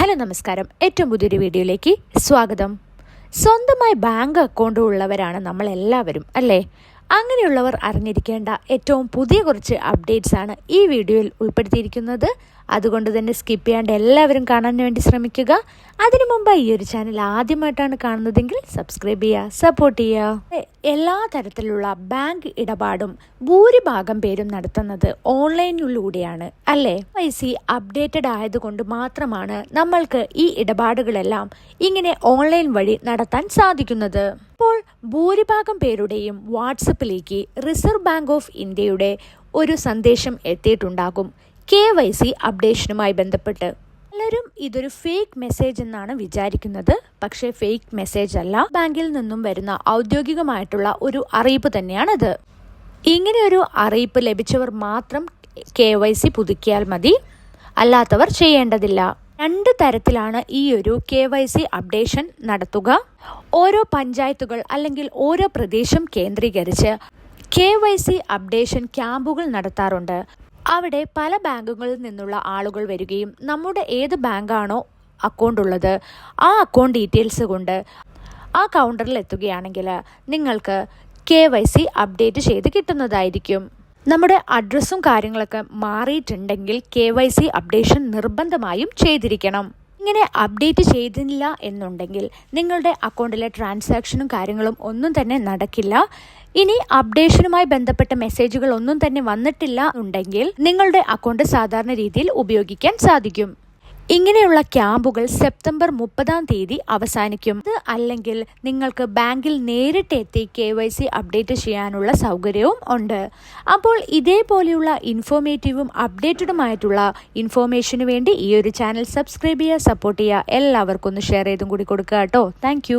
Hello നമസ്കാരം. ഏറ്റവും പുതിയൊരു വീഡിയോയിലേക്ക് സ്വാഗതം. സ്വന്തമായി ബാങ്ക് അക്കൗണ്ട് ഉള്ളവരാണ് നമ്മളെല്ലാവരും അല്ലേ? അങ്ങനെയുള്ളവർ അറിഞ്ഞിരിക്കേണ്ട ഏറ്റവും പുതിയ കുറച്ച് അപ്ഡേറ്റ്സ് ആണ് ഈ വീഡിയോയിൽ ഉൾപ്പെടുത്തിയിരിക്കുന്നത്. അതുകൊണ്ട് തന്നെ സ്കിപ്പ് ചെയ്യാണ്ട് എല്ലാവരും കാണാൻ വേണ്ടി ശ്രമിക്കുക. അതിനു മുമ്പ് ഈ ഒരു ചാനൽ ആദ്യമായിട്ടാണ് കാണുന്നതെങ്കിൽ സബ്സ്ക്രൈബ് ചെയ്യുക സപ്പോർട്ട് ചെയ്യുക. എല്ലാ തരത്തിലുള്ള ബാങ്ക് ഇടപാടും ഭൂരിഭാഗം പേരും നടത്തുന്നത് ഓൺലൈനിലൂടെയാണ് അല്ലേ? ഐ സി അപ്ഡേറ്റഡ് ആയതുകൊണ്ട് മാത്രമാണ് നമ്മൾക്ക് ഈ ഇടപാടുകളെല്ലാം ഇങ്ങനെ ഓൺലൈൻ വഴി നടത്താൻ സാധിക്കുന്നത്. ഇപ്പോൾ ഭൂരിഭാഗം പേരുടെയും വാട്സപ്പിലേക്ക് റിസർവ് ബാങ്ക് ഓഫ് ഇന്ത്യയുടെ ഒരു സന്ദേശം എത്തിയിട്ടുണ്ടാകും. കെ വൈ സി അപ്ഡേഷനുമായി ബന്ധപ്പെട്ട്. പലരും ഇതൊരു ഫേക്ക് മെസ്സേജ് എന്നാണ് വിചാരിക്കുന്നത്. പക്ഷേ ഫേക്ക് മെസ്സേജ് അല്ല. ബാങ്കിൽ നിന്നും വരുന്ന ഔദ്യോഗികമായിട്ടുള്ള ഒരു അറിയിപ്പ് തന്നെയാണത്. ഇങ്ങനെ ഒരു അറിയിപ്പ് ലഭിച്ചവർ മാത്രം കെ വൈ സി പുതുക്കിയാൽ മതി. അല്ലാത്തവർ ചെയ്യേണ്ടതില്ല. രണ്ട് തരത്തിലാണ് ഈ ഒരു കെ വൈ സി അപ്ഡേഷൻ നടത്തുക. ഓരോ പഞ്ചായത്തുകൾ അല്ലെങ്കിൽ ഓരോ പ്രദേശം കേന്ദ്രീകരിച്ച് കെ വൈ സി അപ്ഡേഷൻ ക്യാമ്പുകൾ നടത്താറുണ്ട്. അവിടെ പല ബാങ്കുകളിൽ നിന്നുള്ള ആളുകൾ വരികയും നമ്മുടെ ഏത് ബാങ്കാണോ അക്കൗണ്ട് ഉള്ളത് ആ അക്കൗണ്ട് ഡീറ്റെയിൽസ് കൊണ്ട് ആ കൗണ്ടറിൽ എത്തുകയാണെങ്കിൽ നിങ്ങൾക്ക് കെ വൈ സി അപ്ഡേറ്റ് ചെയ്ത് കിട്ടുന്നതായിരിക്കും. നമ്മുടെ അഡ്രസ്സും കാര്യങ്ങളൊക്കെ മാറിയിട്ടുണ്ടെങ്കിൽ കെ വൈ സി അപ്ഡേഷൻ നിർബന്ധമായും ചെയ്തിരിക്കണം. ഇങ്ങനെ അപ്ഡേറ്റ് ചെയ്തില്ല എന്നുണ്ടെങ്കിൽ നിങ്ങളുടെ അക്കൗണ്ടിലെ ട്രാൻസാക്ഷനും കാര്യങ്ങളും ഒന്നും തന്നെ നടക്കില്ല. ഇനി അപ്ഡേഷനുമായി ബന്ധപ്പെട്ട മെസ്സേജുകൾ ഒന്നും തന്നെ വന്നിട്ടില്ല എന്നുണ്ടെങ്കിൽ നിങ്ങളുടെ അക്കൗണ്ട് സാധാരണ രീതിയിൽ ഉപയോഗിക്കാൻ സാധിക്കും. ഇങ്ങനെയുള്ള ക്യാമ്പുകൾ സെപ്റ്റംബർ മുപ്പതാം തീയതി അവസാനിക്കും. ഇത് അല്ലെങ്കിൽ നിങ്ങൾക്ക് ബാങ്കിൽ നേരിട്ട് എത്തി കെ വൈ സി അപ്ഡേറ്റ് ചെയ്യാനുള്ള സൗകര്യവും ഉണ്ട്. അപ്പോൾ ഇതേപോലെയുള്ള ഇൻഫോർമേറ്റീവും അപ്ഡേറ്റഡുമായിട്ടുള്ള ഇൻഫോർമേഷന് വേണ്ടി ഈ ഒരു ചാനൽ സബ്സ്ക്രൈബ് ചെയ്യുക സപ്പോർട്ട് ചെയ്യുക. എല്ലാവർക്കും ഒന്ന് ഷെയർ ചെയ്തും കൂടി കൊടുക്കുക കേട്ടോ. താങ്ക്